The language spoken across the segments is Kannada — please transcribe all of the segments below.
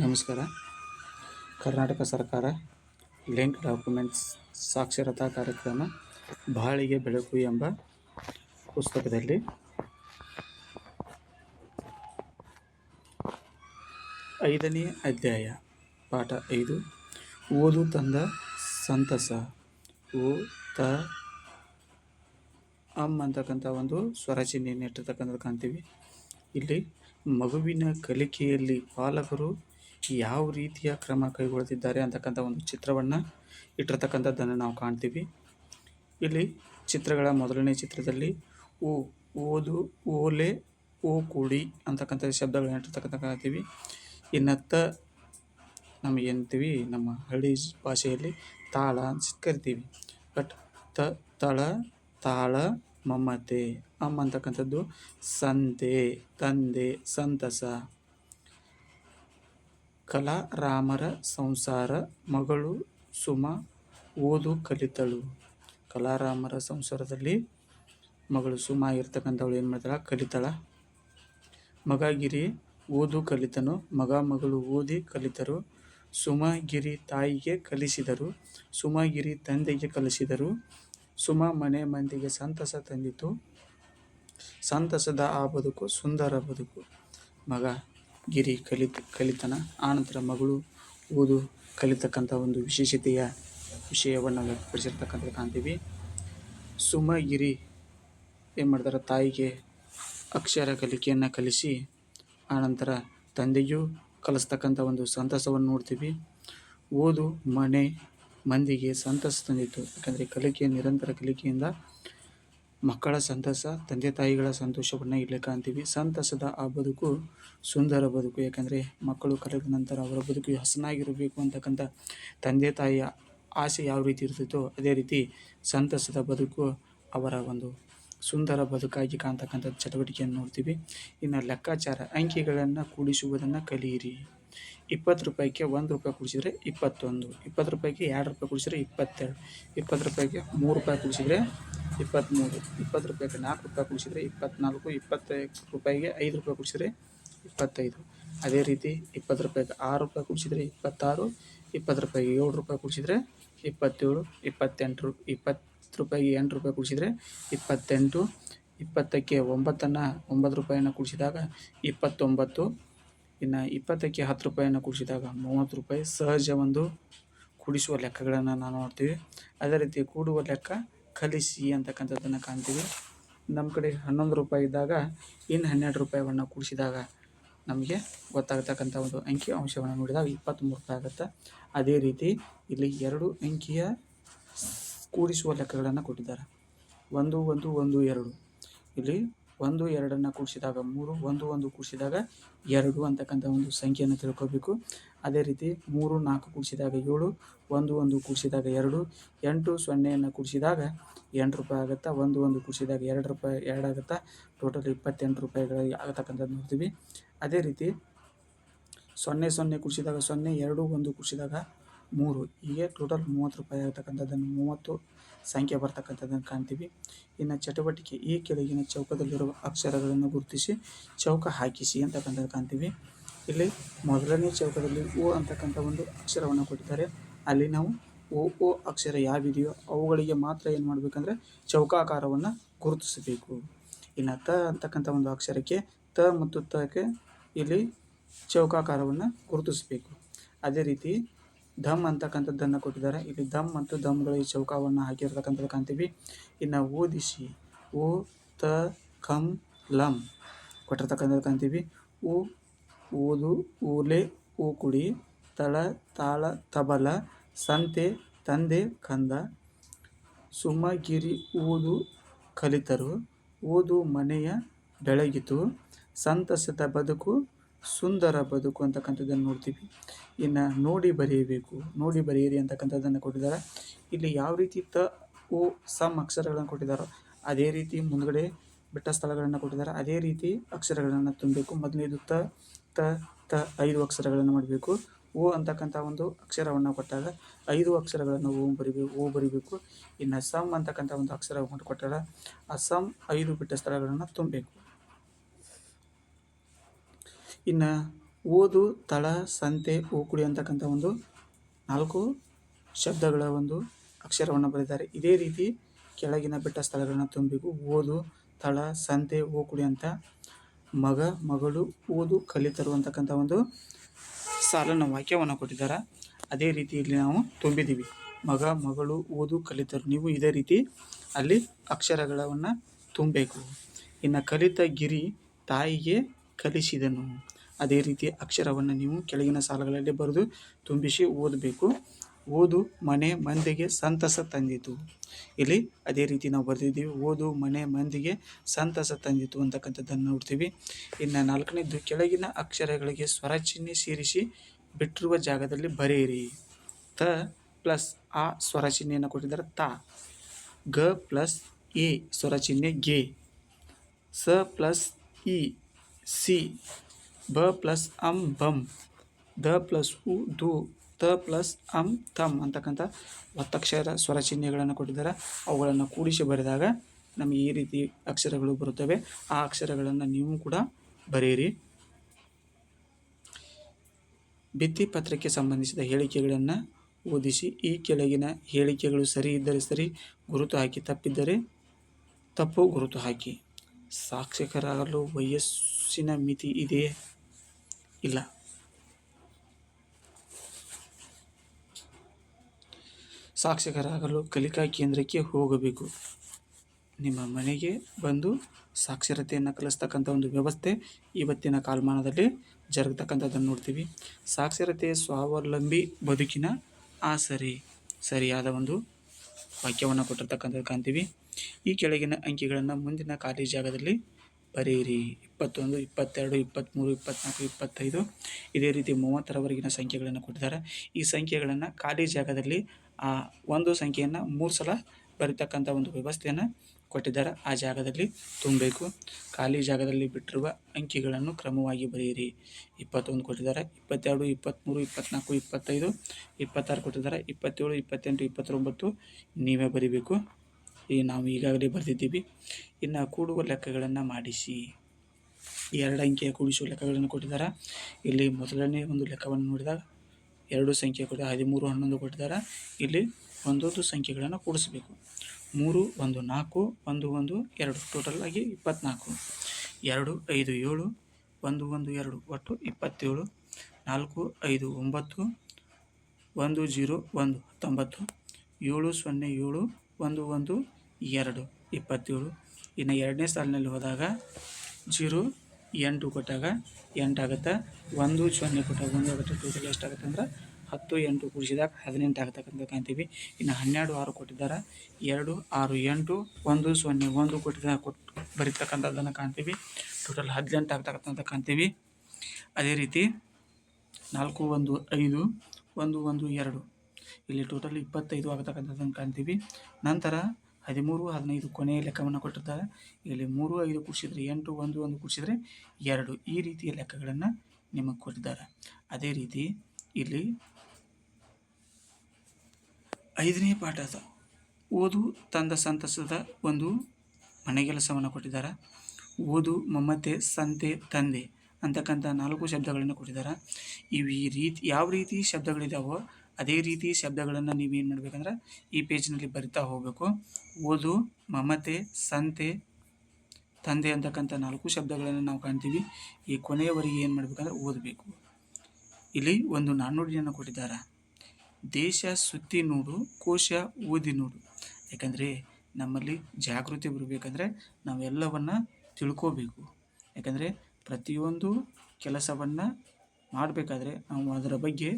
ನಮಸ್ಕಾರ. ಕರ್ನಾಟಕ ಸರ್ಕಾರ ಲಿಂಕ್ ಡಾಕ್ಯುಮೆಂಟ್ಸ್ ಸಾಕ್ಷರತಾ ಕಾರ್ಯಕ್ರಮ ಬಾಳಿಗೆ ಬೆಳಕು ಎಂಬ ಪುಸ್ತಕದಲ್ಲಿ ಐದನೇ ಅಧ್ಯಾಯ ಪಾಠ ಐದು. ಓದು ತಂದ ಸಂತಸ. ಓ ತ ಅಮ್ ಅಂತಕ್ಕಂಥ ಒಂದು ಸ್ವರಚಿಹ್ನೆಯನ್ನು ಇಟ್ಟಿರ್ತಕ್ಕಂಥದ್ದು ಕಾಣ್ತೀವಿ. ಇಲ್ಲಿ ಮಗುವಿನ ಕಲಿಕೆಯಲ್ಲಿ ಪಾಲಕರು ಯಾವ ರೀತಿಯ ಕ್ರಮ ಕೈಗೊಳ್ತಿದ್ದಾರೆ ಅಂತಕ್ಕಂಥ ಒಂದು ಚಿತ್ರವನ್ನು ಇಟ್ಟಿರ್ತಕ್ಕಂಥದ್ದನ್ನು ನಾವು ಕಾಣ್ತೀವಿ. ಇಲ್ಲಿ ಚಿತ್ರಗಳ ಮೊದಲನೇ ಚಿತ್ರದಲ್ಲಿ ಓ ಓದು, ಓಲೆ, ಓ ಕೂಡಿ ಅಂತಕ್ಕಂಥ ಶಬ್ದಗಳನ್ನ ಇಟ್ಟಿರ್ತಕ್ಕಂಥ ಕಾಣ್ತೀವಿ. ಇನ್ನತ್ತ ನಮಗೆ ಏನಂತೀವಿ? ನಮ್ಮ ಹಳ್ಳಿ ಭಾಷೆಯಲ್ಲಿ ತಾಳ ಅಂತ ಕರಿತೀವಿ. ಬಟ್ ತ, ತಳ, ತಾಳ, ಮಮತೆ ಅಮ್ಮ ಅಂತಕ್ಕಂಥದ್ದು ಸಂತೆ, ತಂದೆ, ಸಂತಸ. ಕಲಾ ರಾಮರ ಸಂಸಾರ, ಮಗಳು ಸುಮ ಓದು ಕಲಿತಳು. ಕಲಾರಾಮರ ಸಂಸಾರದಲ್ಲಿ ಮಗಳು ಸುಮ ಇರ್ತಕ್ಕಂಥವಳು ಏನು ಮಾಡ್ತಾಳ? ಕಲಿತಳ. ಮಗಗಿರಿ, ಓದು ಕಲಿತನು. ಮಗ, ಮಗಳು ಓದಿ ಕಲಿತರು. ಸುಮಗಿರಿ ತಾಯಿಗೆ ಕಲಿಸಿದರು. ಸುಮಗಿರಿ ತಂದೆಗೆ ಕಲಿಸಿದರು. ಸುಮ ಮನೆ ಮಂದಿಗೆ ಸಂತಸ ತಂದಿತು. ಸಂತಸದ ಆ ಬದುಕು ಸುಂದರ ಬದುಕು. ಮಗ ಗಿರಿ ಕಲಿತ, ಕಲಿತನ, ಆನಂತರ ಮಗಳು ಓದು ಕಲಿತಕ್ಕಂಥ ಒಂದು ವಿಶೇಷತೆಯ ವಿಷಯವನ್ನು ವ್ಯಕ್ತಪಡಿಸಿರ್ತಕ್ಕಂಥ ಕಾಣ್ತೀವಿ. ಸುಮಗಿರಿ ಏನು ಮಾಡ್ತಾರೆ? ತಾಯಿಗೆ ಅಕ್ಷರ ಕಲಿಕೆಯನ್ನು ಕಲಿಸಿ, ಆನಂತರ ತಂದೆಯೂ ಕಲಿಸ್ತಕ್ಕಂಥ ಒಂದು ಸಂತಸವನ್ನು ನೋಡ್ತೀವಿ. ಓದು ಮನೆ ಮಂದಿಗೆ ಸಂತಸ ತಂದಿತ್ತು. ಯಾಕಂದರೆ ಕಲಿಕೆ, ನಿರಂತರ ಕಲಿಕೆಯಿಂದ ಮಕ್ಕಳ ಸಂತಸ, ತಂದೆ ತಾಯಿಗಳ ಸಂತೋಷವನ್ನು ಇಲ್ಲಿ ಕಾಣ್ತೀವಿ ಸಂತಸದ ಆ ಬದುಕು ಸುಂದರ ಬದುಕು. ಯಾಕಂದರೆ ಮಕ್ಕಳು ಕಲಿತ ನಂತರ ಅವರ ಬದುಕು ಹಸನಾಗಿರಬೇಕು ಅಂತಕ್ಕಂಥ ತಂದೆ ತಾಯಿಯ ಆಸೆ ಯಾವ ರೀತಿ ಇರ್ತಿತ್ತೋ ಅದೇ ರೀತಿ ಸಂತಸದ ಬದುಕು ಅವರ ಒಂದು ಸುಂದರ ಬದುಕಾಗಿ ಕಾಣ್ತಕ್ಕಂಥ ಚಟುವಟಿಕೆಯನ್ನು ನೋಡ್ತೀವಿ. ಇನ್ನು ಲೆಕ್ಕಾಚಾರ, ಅಂಕಿಗಳನ್ನು ಕೂಡಿಸುವುದನ್ನು ಕಲಿಯಿರಿ. ಇಪ್ಪತ್ತು ರೂಪಾಯಿಗೆ ಒಂದು ರೂಪಾಯಿ ಕುಡಿಸಿದ್ರೆ ಇಪ್ಪತ್ತೊಂದು, ಇಪ್ಪತ್ತು ರೂಪಾಯಿಗೆ ಎರಡು ರೂಪಾಯಿ ಕುಡಿಸಿದ್ರೆ ಇಪ್ಪತ್ತೆರಡು, ಇಪ್ಪತ್ತು ರೂಪಾಯಿಗೆ ಮೂರು ರೂಪಾಯಿ ಕುಡಿಸಿದ್ರೆ ಇಪ್ಪತ್ತ್ಮೂರು, ಇಪ್ಪತ್ತು ರೂಪಾಯಿಗೆ ನಾಲ್ಕು ರೂಪಾಯಿ ಕುಡಿಸಿದ್ರೆ ಇಪ್ಪತ್ತ್ನಾಲ್ಕು, ಇಪ್ಪತ್ತೈದು ರೂಪಾಯಿಗೆ ಐದು ರೂಪಾಯಿ ಕುಡಿಸಿದ್ರೆ ಇಪ್ಪತ್ತೈದು. ಅದೇ ರೀತಿ ಇಪ್ಪತ್ತು ರೂಪಾಯಿಗೆ ಆರು ರೂಪಾಯಿ ಕುಡಿಸಿದ್ರೆ ಇಪ್ಪತ್ತಾರು, ಇಪ್ಪತ್ತು ರೂಪಾಯಿಗೆ ಏಳು ರೂಪಾಯಿ ಕುಡಿಸಿದ್ರೆ ಇಪ್ಪತ್ತೇಳು, ಇಪ್ಪತ್ತೆಂಟು ರೂ ಇಪ್ಪತ್ತು ರೂಪಾಯಿಗೆ ಎಂಟು ರೂಪಾಯಿ ಕುಡಿಸಿದ್ರೆ ಇಪ್ಪತ್ತೆಂಟು, ಇಪ್ಪತ್ತಕ್ಕೆ ಒಂಬತ್ತನ್ನು, ಒಂಬತ್ತು ರೂಪಾಯಿನ ಕುಡಿಸಿದಾಗ ಇಪ್ಪತ್ತೊಂಬತ್ತು ಇನ್ನು ಇಪ್ಪತ್ತಕ್ಕೆ ಹತ್ತು ರೂಪಾಯಿಯನ್ನು ಕೂಡಿಸಿದಾಗ ಮೂವತ್ತು ರೂಪಾಯಿ ಸಹಜ ಒಂದು ಕೂಡಿಸುವ ಲೆಕ್ಕಗಳನ್ನು ನಾವು ನೋಡ್ತೀವಿ. ಅದೇ ರೀತಿ ಕೂಡುವ ಲೆಕ್ಕ ಕಲಿಸಿ ಅಂತಕ್ಕಂಥದ್ದನ್ನು ಕಾಣ್ತೀವಿ. ನಮ್ಮ ಕಡೆ ಹನ್ನೊಂದು ರೂಪಾಯಿ ಇದ್ದಾಗ ಇನ್ನು ಹನ್ನೆರಡು ರೂಪಾಯಿಯನ್ನು ಕೂಡಿಸಿದಾಗ ನಮಗೆ ಗೊತ್ತಾಗತಕ್ಕಂಥ ಒಂದು ಅಂಕಿ ಅಂಶವನ್ನು ನೋಡಿದಾಗ ಇಪ್ಪತ್ತ್ಮೂರು ರೂಪಾಯಿ ಆಗುತ್ತೆ. ಅದೇ ರೀತಿ ಇಲ್ಲಿ ಎರಡು ಅಂಕಿಯ ಕೂಡಿಸುವ ಲೆಕ್ಕಗಳನ್ನು ಕೊಟ್ಟಿದ್ದಾರೆ. ಒಂದು ಒಂದು ಒಂದು, ಎರಡು. ಇಲ್ಲಿ ಒಂದು, ಎರಡನ್ನು ಕೂಡಿಸಿದಾಗ ಮೂರು, ಒಂದು ಒಂದು ಕೂಡಿಸಿದಾಗ ಎರಡು ಅಂತಕ್ಕಂಥ ಒಂದು ಸಂಖ್ಯೆಯನ್ನು ತಿಳ್ಕೊಬೇಕು. ಅದೇ ರೀತಿ ಮೂರು, ನಾಲ್ಕು ಕೂಡಿಸಿದಾಗ ಏಳು, ಒಂದು ಒಂದು ಕೂಡಿಸಿದಾಗ ಎರಡು, ಎಂಟು ಸೊನ್ನೆಯನ್ನು ಕೂಡಿಸಿದಾಗ ಎಂಟು ರೂಪಾಯಿ ಆಗುತ್ತಾ, ಒಂದು ಒಂದು ಕೂಡಿಸಿದಾಗ ಎರಡು ರೂಪಾಯಿ, ಎರಡು ಆಗುತ್ತೆ ಟೋಟಲ್ ಇಪ್ಪತ್ತೆಂಟು ರೂಪಾಯಿಗಳು ಆಗತಕ್ಕಂಥದ್ದು ನೋಡ್ತೀವಿ. ಅದೇ ರೀತಿ ಸೊನ್ನೆ ಸೊನ್ನೆ ಕೂಡಿಸಿದಾಗ ಸೊನ್ನೆ, ಎರಡು, ಒಂದು ಕೂಡಿಸಿದಾಗ ಮೂರು. ಹೀಗೆ ಟೋಟಲ್ ಮೂವತ್ತು ರೂಪಾಯಿ ಆಗ್ತಕ್ಕಂಥದ್ದನ್ನು ಮೂವತ್ತು ಸಂಖ್ಯೆ ಬರ್ತಕ್ಕಂಥದ್ದನ್ನು ಕಾಣ್ತೀವಿ. ಇನ್ನು ಚಟುವಟಿಕೆ ಈ ಕೆಳಗಿನ ಚೌಕದಲ್ಲಿರುವ ಅಕ್ಷರಗಳನ್ನು ಗುರುತಿಸಿ ಚೌಕ ಹಾಕಿಸಿ ಅಂತಕ್ಕಂಥದ್ದು ಕಾಣ್ತೀವಿ. ಇಲ್ಲಿ ಮೊದಲನೇ ಚೌಕದಲ್ಲಿ ಓ ಅಂತಕ್ಕಂಥ ಒಂದು ಅಕ್ಷರವನ್ನು ಕೊಟ್ಟಿದ್ದಾರೆ. ಅಲ್ಲಿ ನಾವು ಓ ಓ ಅಕ್ಷರ ಯಾವಿದೆಯೋ ಅವುಗಳಿಗೆ ಮಾತ್ರ ಏನು ಮಾಡಬೇಕಂದ್ರೆ ಚೌಕಾಕಾರವನ್ನು ಗುರುತಿಸಬೇಕು. ಇನ್ನು ತ ಅಂತಕ್ಕಂಥ ಒಂದು ಅಕ್ಷರಕ್ಕೆ ತ ಮತ್ತು ತಕ್ಕೆ ಇಲ್ಲಿ ಚೌಕಾಕಾರವನ್ನು ಗುರುತಿಸಬೇಕು. ಅದೇ ರೀತಿ ಧಮ್ ಅಂತಕ್ಕಂಥದ್ದನ್ನು ಕೊಟ್ಟಿದ್ದಾರೆ. ಇಲ್ಲಿ ಧಮ್ ಮತ್ತು ದಮ್ಗಳು ಈ ಚೌಕವನ್ನು ಹಾಕಿರ್ತಕ್ಕಂಥದ್ದು ಕಾಣ್ತೀವಿ. ಇನ್ನು ಓದಿಸಿ ಓ ತ, ಕಂ, ಲಂ ಕೊಟ್ಟಿರ್ತಕ್ಕಂಥದ್ದು ಕಾಣ್ತೀವಿ. ಉ ಓದು ಊಲೆ ಊ ಕುಡಿ ತಳ, ತಾಳ, ತಬಲ, ಸಂತೆ, ತಂದೆ, ಕಂದ, ಸುಮಗಿರಿ ಓದು ಕಲಿತರು ಓದು ಮನೆಯ ಬೆಳಗಿತು, ಸಂತಸದ ಬದುಕು ಸುಂದರ ಬದುಕು ಅಂತಕ್ಕಂಥದ್ದನ್ನು ನೋಡ್ತೀವಿ. ಇನ್ನು ನೋಡಿ ಬರೆಯಬೇಕು. ನೋಡಿ ಬರೆಯಿರಿ ಅಂತಕ್ಕಂಥದ್ದನ್ನು ಕೊಟ್ಟಿದ್ದಾರೆ. ಇಲ್ಲಿ ಯಾವ ರೀತಿ ತ ಓ ಸಮ್ ಅಕ್ಷರಗಳನ್ನು ಕೊಟ್ಟಿದ್ದಾರೋ ಅದೇ ರೀತಿ ಮುಂದ್ಗಡೆ ಬಿಟ್ಟ ಸ್ಥಳಗಳನ್ನು ಕೊಟ್ಟಿದ್ದಾರೆ. ಅದೇ ರೀತಿ ಅಕ್ಷರಗಳನ್ನು ತುಂಬಬೇಕು. ಮೊದಲನೇದು ತ ತ ತ, ಐದು ಅಕ್ಷರಗಳನ್ನು ಮಾಡಬೇಕು. ಓ ಅಂತಕ್ಕಂಥ ಒಂದು ಅಕ್ಷರವನ್ನು ಕೊಟ್ಟಾಗ ಐದು ಅಕ್ಷರಗಳನ್ನು ಓ ಬರಿಬೇಕು ಓ ಬರಿಬೇಕು. ಇನ್ನು ಸಮ್ ಅಂತಕ್ಕಂಥ ಒಂದು ಅಕ್ಷರವನ್ನು ಕೊಟ್ಟಾಗ ಆ ಸಮ್ ಐದು ಬಿಟ್ಟ ಸ್ಥಳಗಳನ್ನು ತುಂಬಬೇಕು. ಇನ್ನು ಓದು, ತಳ, ಸಂತೆ ಓಕುಡಿ ಅಂತಕ್ಕಂಥ ಒಂದು ನಾಲ್ಕು ಶಬ್ದಗಳ ಒಂದು ಅಕ್ಷರವನ್ನು ಬರೆದಿದ್ದಾರೆ. ಇದೇ ರೀತಿ ಕೆಳಗಿನ ಬೆಟ್ಟ ಸ್ಥಳಗಳನ್ನು ತುಂಬಬೇಕು ಓದು, ತಳ, ಸಂತೆ ಓಕುಡಿ ಅಂತ ಮಗ, ಮಗಳು, ಓದು, ಕಲಿತರು ಅಂತಕ್ಕಂಥ ಒಂದು ಸಾಲನ್ನು ವಾಕ್ಯವನ್ನು ಕೊಟ್ಟಿದ್ದಾರೆ. ಅದೇ ರೀತಿ ಇಲ್ಲಿ ನಾವು ತುಂಬಿದ್ದೀವಿ. ಮಗ, ಮಗಳು, ಓದು, ಕಲಿತರು, ನೀವು ಇದೇ ರೀತಿ ಅಲ್ಲಿ ಅಕ್ಷರಗಳನ್ನು ತುಂಬಬೇಕು ಇನ್ನು ಕಲಿತ ಗಿರಿ ತಾಯಿಗೆ ಕಲಿಸಿದನು. ಅದೇ ರೀತಿ ಅಕ್ಷರವನ್ನು ನೀವು ಕೆಳಗಿನ ಸಾಲುಗಳಲ್ಲಿ ಬರೆದು ತುಂಬಿಸಿ ಓದಬೇಕು. ಓದು ಮನೆ ಮಂದಿಗೆ ಸಂತಸ ತಂದಿತು. ಇಲ್ಲಿ ಅದೇ ರೀತಿ ನಾವು ಬರೆದಿದ್ದೀವಿ, ಓದು ಮನೆ ಮಂದಿಗೆ ಸಂತಸ ತಂದಿತು ಅಂತಕ್ಕಂಥದ್ದನ್ನು ನೋಡ್ತೀವಿ. ಇನ್ನು ನಾಲ್ಕನೇದು, ಕೆಳಗಿನ ಅಕ್ಷರಗಳಿಗೆ ಸ್ವರ ಚಿಹ್ನೆ ಸೇರಿಸಿ ಬಿಟ್ಟಿರುವ ಜಾಗದಲ್ಲಿ ಬರೆಯಿರಿ. ತ ಪ್ಲಸ್ ಆ ಸ್ವರ ಚಿಹ್ನೆಯನ್ನು ಕೊಟ್ಟಿದ್ದಾರೆ, ತ. ಗ ಪ್ಲಸ್ ಎ ಸ್ವರ ಚಿಹ್ನೆ ಗೆ. ಸ ಪ್ಲಸ್ ಇ, ಸಿ ಬ ಪ್ಲಸ್ ಅಂ ಬಂ. ದ ಪ್ಲಸ್ ಉ ದು. ತ ಪ್ಲಸ್ ಅಂ ತಮ್ ಅಂತಕ್ಕಂಥ ಒತ್ತಕ್ಷರ ಸ್ವರ ಚಿಹ್ನೆಗಳನ್ನು ಕೊಟ್ಟಿದ್ದಾರೆ. ಅವುಗಳನ್ನು ಕೂಡಿಸಿ ಬರೆದಾಗ ನಮಗೆ ಈ ರೀತಿ ಅಕ್ಷರಗಳು ಬರುತ್ತವೆ. ಆ ಅಕ್ಷರಗಳನ್ನು ನೀವು ಕೂಡ ಬರೆಯಿರಿ. ಭಿತ್ತಿ ಪತ್ರಕ್ಕೆ ಸಂಬಂಧಿಸಿದ ಹೇಳಿಕೆಗಳನ್ನು ಓದಿಸಿ, ಈ ಕೆಳಗಿನ ಹೇಳಿಕೆಗಳು ಸರಿ ಇದ್ದರೆ ಸರಿ, ಗುರುತು ಹಾಕಿ ತಪ್ಪಿದ್ದರೆ ತಪ್ಪು ಗುರುತು ಹಾಕಿ. ಸಾಕ್ಷಕರಾಗಲು ವಯಸ್ಸಿನ ಮಿತಿ ಇದೆಯೇ? ಇಲ್ಲ. ಸಾಕ್ಷಕರಾಗಲು ಕಲಿಕಾ ಕೇಂದ್ರಕ್ಕೆ ಹೋಗಬೇಕು. ನಿಮ್ಮ ಮನೆಗೆ ಬಂದು ಸಾಕ್ಷರತೆಯನ್ನು ಕಲಿಸ್ತಕ್ಕಂಥ ಒಂದು ವ್ಯವಸ್ಥೆ ಇವತ್ತಿನ ಕಾಲಮಾನದಲ್ಲಿ ಜರುಗತಕ್ಕಂಥದ್ದನ್ನು ನೋಡ್ತೀವಿ. ಸಾಕ್ಷರತೆ ಸ್ವಾವಲಂಬಿ ಬದುಕಿನ ಆಸರಿ ಸರಿಯಾದ ಒಂದು ವಾಕ್ಯವನ್ನು ಕೊಟ್ಟಿರ್ತಕ್ಕಂಥದ್ದು ಕಾಣ್ತೀವಿ. ಈ ಕೆಳಗಿನ ಅಂಕಿಗಳನ್ನು ಮುಂದಿನ ಖಾಲಿ ಜಾಗದಲ್ಲಿ ಬರೆಯಿರಿ. ಇಪ್ಪತ್ತೊಂದು, ಇಪ್ಪತ್ತೆರಡು, ಇಪ್ಪತ್ತ್ಮೂರು ಇಪ್ಪತ್ತ್ನಾಲ್ಕು ಇಪ್ಪತ್ತೈದು. ಇದೇ ರೀತಿ ಮೂವತ್ತರವರೆಗಿನ ಸಂಖ್ಯೆಗಳನ್ನು ಕೊಟ್ಟಿದ್ದಾರೆ. ಈ ಸಂಖ್ಯೆಗಳನ್ನು ಖಾಲಿ ಜಾಗದಲ್ಲಿ, ಆ ಒಂದು ಸಂಖ್ಯೆಯನ್ನು ಮೂರು ಸಲ ಬರೀತಕ್ಕಂಥ ಒಂದು ವ್ಯವಸ್ಥೆಯನ್ನು ಕೊಟ್ಟಿದ್ದಾರೆ. ಆ ಜಾಗದಲ್ಲಿ ತುಂಬಬೇಕು. ಖಾಲಿ ಜಾಗದಲ್ಲಿ ಬಿಟ್ಟಿರುವ ಅಂಕಿಗಳನ್ನು ಕ್ರಮವಾಗಿ ಬರೆಯಿರಿ. ಇಪ್ಪತ್ತೊಂದು ಕೊಟ್ಟಿದ್ದಾರೆ. ಇಪ್ಪತ್ತೆರಡು, ಇಪ್ಪತ್ತ್ಮೂರು ಇಪ್ಪತ್ತ್ನಾಲ್ಕು ಇಪ್ಪತ್ತೈದು, ಇಪ್ಪತ್ತಾರು ಕೊಟ್ಟಿದ್ದಾರೆ. ಇಪ್ಪತ್ತೇಳು, ಇಪ್ಪತ್ತೆಂಟು, ಇಪ್ಪತ್ತೊಂಬತ್ತು ನೀವೇ ಬರೀಬೇಕು. ಈ ನಾವು ಈಗಾಗಲೇ ಬರೆದಿದ್ದೀವಿ. ಇನ್ನು ಕೂಡುವ ಲೆಕ್ಕಗಳನ್ನು ಮಾಡಿಸಿ. ಎರಡು ಅಂಕೆಯ ಕೂಡಿಸುವ ಲೆಕ್ಕಗಳನ್ನು ಕೊಟ್ಟಿದ್ದಾರೆ? ಇಲ್ಲಿ ಮೊದಲನೇ ಒಂದು ಲೆಕ್ಕವನ್ನು ನೋಡಿದಾಗ ಎರಡು ಸಂಖ್ಯೆ ಕೂಡ ಹದಿಮೂರು, ಹನ್ನೊಂದು ಕೊಟ್ಟಿದ್ದಾರೆ? ಇಲ್ಲಿ ಒಂದೊಂದು ಸಂಖ್ಯೆಗಳನ್ನು ಕೂಡಿಸಬೇಕು. ಮೂರು, ಒಂದು, ನಾಲ್ಕು, ಒಂದು ಒಂದು, ಎರಡು. ಟೋಟಲ್ ಆಗಿ ಇಪ್ಪತ್ತ್ನಾಲ್ಕು ಎರಡು, ಐದು, ಏಳು, ಒಂದು ಒಂದು, ಎರಡು. ಒಟ್ಟು ಇಪ್ಪತ್ತೇಳು. ನಾಲ್ಕು, ಐದು, ಒಂಬತ್ತು, ಒಂದು, ಜೀರೋ, ಒಂದು, ಹತ್ತೊಂಬತ್ತು. ಏಳು, ಸೊನ್ನೆ, ಏಳು, ಒಂದು ಒಂದು ಎರಡು, ಇಪ್ಪತ್ತೇಳು. ಇನ್ನು ಎರಡನೇ ಸಾಲಿನಲ್ಲಿ ಹೋದಾಗ ಜೀರೋ, ಎಂಟು ಕೊಟ್ಟಾಗ ಎಂಟಾಗುತ್ತೆ, ಒಂದು ಸೊನ್ನೆ ಕೊಟ್ಟಾಗ ಒಂದು ಆಗುತ್ತೆ. ಟೋಟಲ್ ಎಷ್ಟಾಗುತ್ತೆ ಅಂದ್ರೆ ಹತ್ತು, ಎಂಟು ಕೂಡಿಸಿದಾಗ ಹದಿನೆಂಟು ಆಗತಕ್ಕಂಥ ಕಾಣ್ತೀವಿ. ಇನ್ನು ಹನ್ನೆರಡು, ಆರು ಕೊಟ್ಟಿದ್ದಾರೆ? ಎರಡು, ಆರು, ಎಂಟು, ಒಂದು ಸೊನ್ನೆ, ಒಂದು ಕೊಟ್ಟಿದ್ದ ಕೊಟ್ಟು ಬರೀತಕ್ಕಂಥದ್ದನ್ನು ಕಾಣ್ತೀವಿ. ಟೋಟಲ್ ಹದಿನೆಂಟು ಆಗ್ತಕ್ಕಂಥ ಕಾಣ್ತೀವಿ. ಅದೇ ರೀತಿ ನಾಲ್ಕು, ಒಂದು, ಐದು, ಒಂದು ಒಂದು, ಎರಡು. ಇಲ್ಲಿ ಟೋಟಲ್ ಇಪ್ಪತ್ತೈದು ಆಗತಕ್ಕಂಥದ್ದನ್ನು ಕಾಣ್ತೀವಿ. ನಂತರ ಹದಿಮೂರು, ಹದಿನೈದು ಕೊನೆಯ ಲೆಕ್ಕವನ್ನು ಕೊಟ್ಟಿರ್ತಾರೆ. ಇಲ್ಲಿ ಮೂರು, ಐದು ಕೂಡಿಸಿದ್ರೆ ಎಂಟು, ಒಂದು ಒಂದು ಕೂಡಿಸಿದ್ರೆ ಎರಡು ಈ ರೀತಿಯ ಲೆಕ್ಕಗಳನ್ನು ನಿಮಗೆ ಕೊಟ್ಟಿದ್ದಾರೆ. ಅದೇ ರೀತಿ ಇಲ್ಲಿ ಐದನೇ ಪಾಠದ ಓದು ತಂದ ಸಂತಸದ ಒಂದು ಮನೆಗೆಲಸವನ್ನು ಕೊಟ್ಟಿದ್ದಾರೆ. ಓದು ಮಮತೆ, ಸಂತೆ, ತಂದೆ ಅಂತಕ್ಕಂಥ ನಾಲ್ಕು ಶಬ್ದಗಳನ್ನು ಕೊಟ್ಟಿದ್ದಾರೆ. ಇವು ಈ ರೀತಿ ಯಾವ ರೀತಿ ಶಬ್ದಗಳಿದಾವೋ ಅದೇ ರೀತಿ ಶಬ್ದಗಳನ್ನು ನೀವೇನು ಮಾಡಬೇಕಂದ್ರೆ ಈ ಪೇಜ್ನಲ್ಲಿ ಬರಿತಾ ಹೋಗಬೇಕು. ಓದು, ಮಮತೆ, ಸಂತೆ, ತಂದೆ ಅಂತಕ್ಕಂಥ ನಾಲ್ಕು ಶಬ್ದಗಳನ್ನು ನಾವು ಕಾಣ್ತೀವಿ. ಈ ಕೊನೆಯವರೆಗೆ ಏನು ಮಾಡಬೇಕಂದ್ರೆ ಓದಬೇಕು. ಇಲ್ಲಿ ಒಂದು ನಾಣ್ಣುಡಿಯನ್ನು ಕೊಟ್ಟಿದ್ದಾರೆ. ದೇಶ ಸುತ್ತಿ ನೋಡು, ಕೋಶ ಓದಿ ನೋಡು. ಯಾಕಂದರೆ ನಮ್ಮಲ್ಲಿ ಜಾಗೃತಿ ಬರಬೇಕಂದ್ರೆ ನಾವೆಲ್ಲವನ್ನು ತಿಳ್ಕೋಬೇಕು. ಯಾಕಂದರೆ ಪ್ರತಿಯೊಂದು ಕೆಲಸವನ್ನು ಮಾಡಬೇಕಾದ್ರೆ ನಾವು ಅದರ ಬಗ್ಗೆ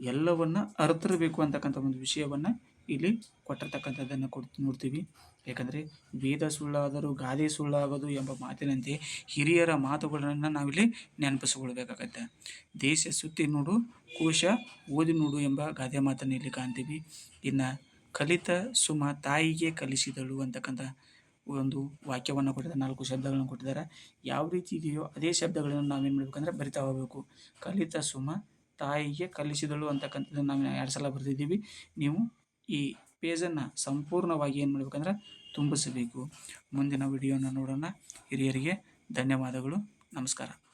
ಎಲ್ಲವನ್ನು ಅರ್ಥರಬೇಕು ಅಂತಕ್ಕಂಥ ಒಂದು ವಿಷಯವನ್ನು ಇಲ್ಲಿ ಕೊಟ್ಟಿರ್ತಕ್ಕಂಥದ್ದನ್ನು ಕೊಡ್ ನೋಡ್ತೀವಿ. ಯಾಕಂದರೆ ವೇದ ಸುಳ್ಳಾದರೂ ಗಾದೆ ಸುಳ್ಳಾಗದು ಎಂಬ ಮಾತಿನಂತೆ ಹಿರಿಯರ ಮಾತುಗಳನ್ನು ನಾವಿಲ್ಲಿ ನೆನಪಿಸಿಕೊಳ್ಬೇಕಾಗತ್ತೆ. ದೇಶ ಸುತ್ತಿ ನೋಡು, ಕೋಶ ಓದಿ ನೋಡು ಎಂಬ ಗಾದೆ ಮಾತನ್ನು ಇಲ್ಲಿ ಕಾಣ್ತೀವಿ. ಇನ್ನು ಕಲಿತ ಸುಮ ತಾಯಿಗೆ ಕಲಿಸಿದಳು ಅಂತಕ್ಕಂಥ ಒಂದು ವಾಕ್ಯವನ್ನು ಕೊಟ್ಟಿದ್ದಾರೆ, ನಾಲ್ಕು ಶಬ್ದಗಳನ್ನು ಕೊಟ್ಟಿದ್ದಾರೆ. ಯಾವ ರೀತಿ ಇದೆಯೋ ಅದೇ ಶಬ್ದಗಳನ್ನು ನಾವೇನು ಮಾಡಬೇಕಂದ್ರೆ ಬರಿತಾ ಹೋಗಬೇಕು. ಕಲಿತ ಸುಮ ತಾಯಿಗೆ ಕಲಿಸಿದಳು ಅಂತಕ್ಕಂಥದ್ದು ನಾವು ಎರಡು ಸಲ ಬರೆದಿದ್ದೀವಿ. ನೀವು ಈ ಪೇಜನ್ನು ಸಂಪೂರ್ಣವಾಗಿ ಏನು ಮಾಡಬೇಕಂದ್ರೆ ತುಂಬಿಸಬೇಕು. ಮುಂದಿನ ವಿಡಿಯೋನ ನೋಡೋಣ. ಹಿರಿಯರಿಗೆ ಧನ್ಯವಾದಗಳು. ನಮಸ್ಕಾರ.